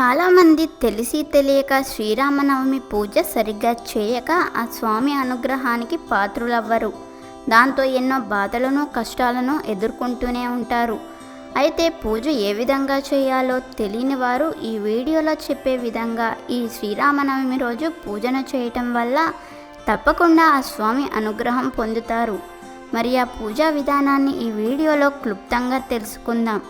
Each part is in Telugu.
చాలామంది తెలిసి తెలియక శ్రీరామనవమి పూజ సరిగ్గా చేయక ఆ స్వామి అనుగ్రహానికి పాత్రులవ్వరు. దాంతో ఎన్నో బాధలను కష్టాలను ఎదుర్కొంటూనే ఉంటారు. అయితే పూజ ఏ విధంగా చేయాలో తెలియని వారు ఈ వీడియోలో చెప్పే విధంగా ఈ శ్రీరామనవమి రోజు పూజను చేయటం వల్ల తప్పకుండా ఆ స్వామి అనుగ్రహం పొందుతారు. మరి ఆ పూజా విధానాన్ని ఈ వీడియోలో క్లుప్తంగా తెలుసుకుందాం.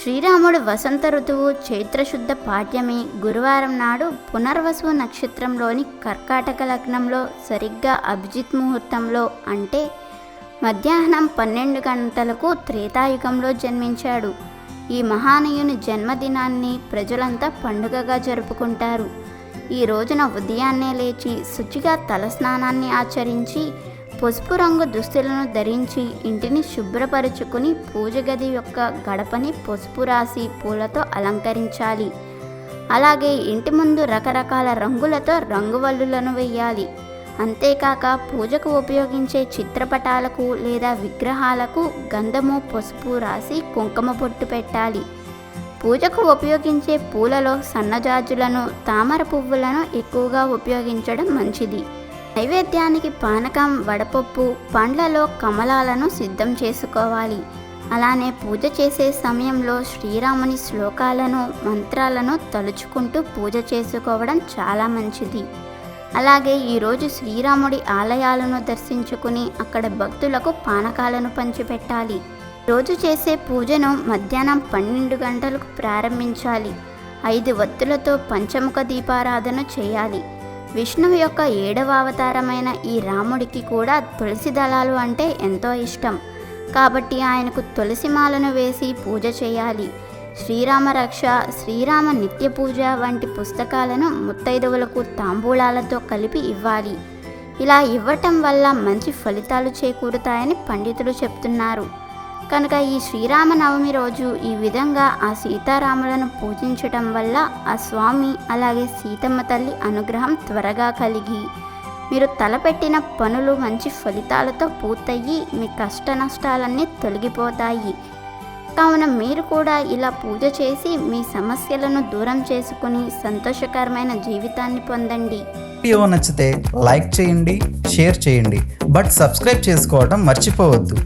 శ్రీరాముడు వసంత ఋతువు చైత్రశుద్ధ పాఠ్యమి గురువారం నాడు పునర్వసు నక్షత్రంలోని కర్కాటక లగ్నంలో సరిగ్గా అభిజిత్ ముహూర్తంలో అంటే మధ్యాహ్నం పన్నెండు గంటలకు త్రేతాయుగంలో జన్మించాడు. ఈ మహానీయుని జన్మదినాన్ని ప్రజలంతా పండుగగా జరుపుకుంటారు. ఈ రోజున ఉదయాన్నే లేచి శుచిగా తలస్నానాన్ని ఆచరించి పసుపు రంగు దుస్తులను ధరించి ఇంటిని శుభ్రపరుచుకుని పూజ గది యొక్క గడపని పసుపు రాసి పూలతో అలంకరించాలి. అలాగే ఇంటి ముందు రకరకాల రంగులతో రంగువల్లులను వేయాలి అంతేకాక పూజకు ఉపయోగించే చిత్రపటాలకు లేదా విగ్రహాలకు గంధము పసుపు రాసి కుంకుమ పొట్టు పెట్టాలి. పూజకు ఉపయోగించే పూలలో సన్నజాజులను తామర పువ్వులను ఎక్కువగా ఉపయోగించడం మంచిది. నైవేద్యానికి పానకం వడపప్పు పండ్లలో కమలాలను సిద్ధం చేసుకోవాలి. అలానే పూజ చేసే సమయంలో శ్రీరాముని శ్లోకాలను మంత్రాలను తలుచుకుంటూ పూజ చేసుకోవడం చాలా మంచిది. అలాగే ఈరోజు శ్రీరాముడి ఆలయాలను దర్శించుకుని అక్కడ భక్తులకు పానకాలను పంచిపెట్టాలి. రోజు చేసే పూజను మధ్యాహ్నం పన్నెండు గంటలకు ప్రారంభించాలి. ఐదు వత్తులతో పంచముఖ దీపారాధన చేయాలి. విష్ణువు యొక్క ఏడవ అవతారమైన ఈ రాముడికి కూడా తులసి దళాలు అంటే ఎంతో ఇష్టం. కాబట్టి ఆయనకు తులసి మాలను వేసి పూజ చేయాలి. శ్రీరామ రక్ష శ్రీరామ నిత్య పూజ వంటి పుస్తకాలను ముత్తైదవులకు తాంబూలాలతో కలిపి ఇవ్వాలి. ఇలా ఇవ్వటం వల్ల మంచి ఫలితాలు చేకూరుతాయని పండితులు చెప్తున్నారు. కనుక ఈ శ్రీరామనవమి రోజు ఈ విధంగా ఆ సీతారాములను పూజించటం వల్ల ఆ స్వామి అలాగే సీతమ్మ తల్లి అనుగ్రహం త్వరగా కలిగి మీరు తలపెట్టిన పనులు మంచి ఫలితాలతో పూర్తయ్యి మీ కష్ట నష్టాలన్నీ తొలగిపోతాయి. కావున మీరు కూడా ఇలా పూజ చేసి మీ సమస్యలను దూరం చేసుకుని సంతోషకరమైన జీవితాన్ని పొందండి. వీడియో నచ్చితే లైక్ చేయండి షేర్ చేయండి బట్ సబ్స్క్రైబ్ చేసుకోవడం మర్చిపోవద్దు.